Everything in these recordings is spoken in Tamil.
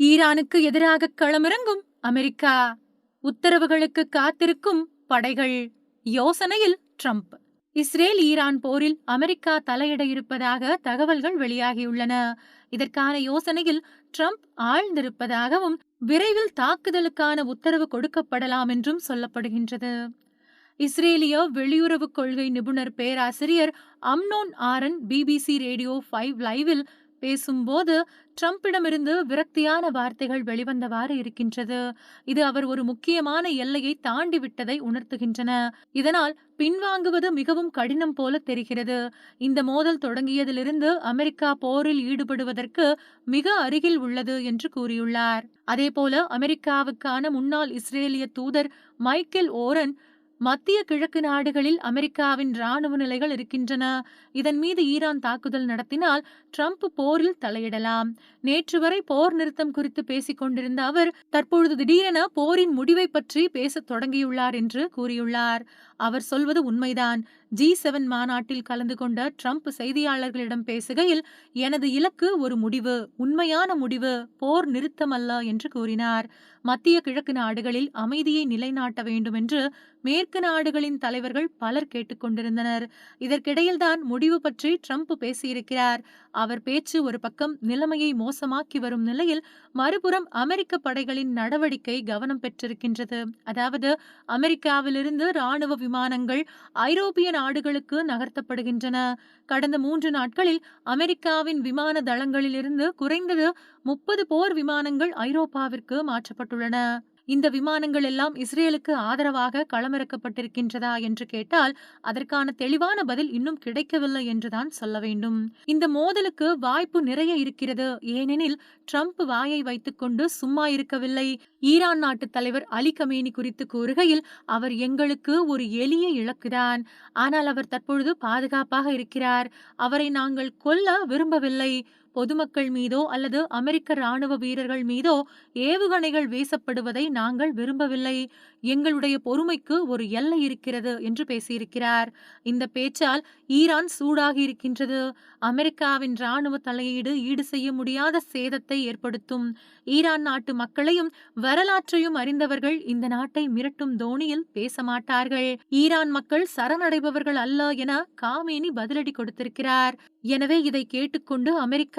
ஈரானுக்கு எதிராக களமிறங்கும் அமெரிக்கா. உத்தரவுகளுக்கு காத்திருக்கும் படைகள். யோசனையில் ட்ரம்ப். இஸ்ரேல் ஈரான் போரில் அமெரிக்கா தலையிட இருப்பதாக தகவல்கள் வெளியாகியுள்ளன. இதற்கான யோசனையில் ட்ரம்ப் ஆழ்ந்திருப்பதாகவும் விரைவில் தாக்குதலுக்கான உத்தரவு கொடுக்கப்படலாம் என்றும் சொல்லப்படுகின்றது. இஸ்ரேலிய வெளியுறவு கொள்கை நிபுணர் பேராசிரியர் Amnon Aran BBC radio five லைவில் பேசும்போது ட்ரம்பிடமிருந்து விரக்தியான வார்த்தைகள் வெளிவந்தவாறு இருக்கின்றது. இது அவர் ஒரு முக்கியமான எல்லையை தாண்டி விட்டதை உணர்த்துகின்றன. இதனால் பின்வாங்குவது மிகவும் கடினம் போல தெரிகிறது. இந்த மோதல் தொடங்கியதிலிருந்து அமெரிக்கா போரில் ஈடுபடுவதற்கு மிக அருகில் உள்ளது என்று கூறியுள்ளார். அதேபோல அமெரிக்காவுக்கான முன்னாள் இஸ்ரேலிய தூதர் மைக்கேல் ஓரன் மத்திய கிழக்கு நாடுகளில் அமெரிக்காவின் ராணுவ நிலைகள் இருக்கின்றன. இதன் மீது ஈரான் தாக்குதல் நடத்தினால் ட்ரம்ப் போரில் தலையிடலாம். நேற்று வரை போர் நிறுத்தம் குறித்து பேசிக் கொண்டிருந்த அவர் தற்பொழுது திடீரென போரின் முடிவை பற்றி பேசத் தொடங்கியுள்ளார் என்று கூறியுள்ளார். அவர் சொல்வது உண்மைதான். ஜி செவன் மாநாட்டில் கலந்து கொண்ட ட்ரம்ப் செய்தியாளர்களிடம் பேசுகையில் எனது இலக்கு ஒரு முடிவு உண்மையான முடிவு போர் நிறுத்தமல்ல என்று கூறினார். மத்திய கிழக்கு நாடுகளில் அமைதியை நிலைநாட்ட வேண்டும் என்று மேற்கு நாடுகளின் தலைவர்கள் பலர் கேட்டுக்கொண்டிருந்தனர் இதற்கிடையில்தான் முடிவு பற்றி ட்ரம்ப் பேசியிருக்கிறார். அவர் பேச்சு ஒரு பக்கம் நிலைமையை மோசமாக்கி வரும் நிலையில் மறுபுறம் அமெரிக்க படைகளின் நடவடிக்கை கவனம் பெற்றிருக்கின்றது. அதாவது அமெரிக்காவிலிருந்து ராணுவ விமானங்கள் ஐரோப்பிய நாடுகளுக்கு நகர்த்தப்படுகின்றன. கடந்த மூன்று நாட்களில் அமெரிக்காவின் விமான தளங்களிலிருந்து குறைந்தது முப்பது போர் விமானங்கள் ஐரோப்பாவிற்கு மாற்றப்பட்டுள்ளன. இந்த விமானங்கள் எல்லாம் இஸ்ரேலுக்கு ஆதரவாக களமிறக்கப்பட்டிருக்கின்றதா என்று கேட்டால் அதற்கான தெளிவான பதில் இன்னும் கிடைக்கவில்லை என்றுதான் சொல்ல வேண்டும். இந்த மோதலுக்கு வாய்ப்பு நிறைய இருக்கிறது. ஏனெனில் ட்ரம்ப் வாயை வைத்துக்கொண்டு சும்மா இருக்கவில்லை. ஈரான் நாட்டு தலைவர் அலி கமேனி குறித்து கூறுகையில் அவர் எங்களுக்கு ஒரு எளிய இலக்குதான். ஆனால் அவர் தற்பொழுது பாதுகாப்பாக இருக்கிறார். அவரை நாங்கள் கொல்ல விரும்பவில்லை. பொதுமக்கள் மீதோ அல்லது அமெரிக்க ராணுவ வீரர்கள் மீதோ ஏவுகணைகள் வீசப்படுவதை நாங்கள் விரும்பவில்லை. எங்களுடைய பொறுமைக்கு ஒரு எல்லை இருக்கிறது என்று பேசியிருக்கிறார். இந்த பேச்சால் ஈரான் சூடாகி இருக்கின்றது அமெரிக்காவின் ராணுவ தலையீடு ஈடு செய்ய முடியாத சேதத்தை ஏற்படுத்தும். ஈரான் நாட்டு மக்களையும் வரலாற்றையும் அறிந்தவர்கள் இந்த நாட்டை மிரட்டும் தோணியில் பேச மாட்டார்கள் ஈரான் மக்கள் சரணடைபவர்கள் அல்ல என காமேனி பதிலடி கொடுத்திருக்கிறார். எனவே இதை கேட்டுக்கொண்டு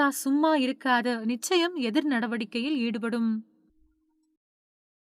அமெரிக்கா சும்மா இருக்காது. நிச்சயம் எதிர் நடவடிக்கையில் ஈடுபடும்.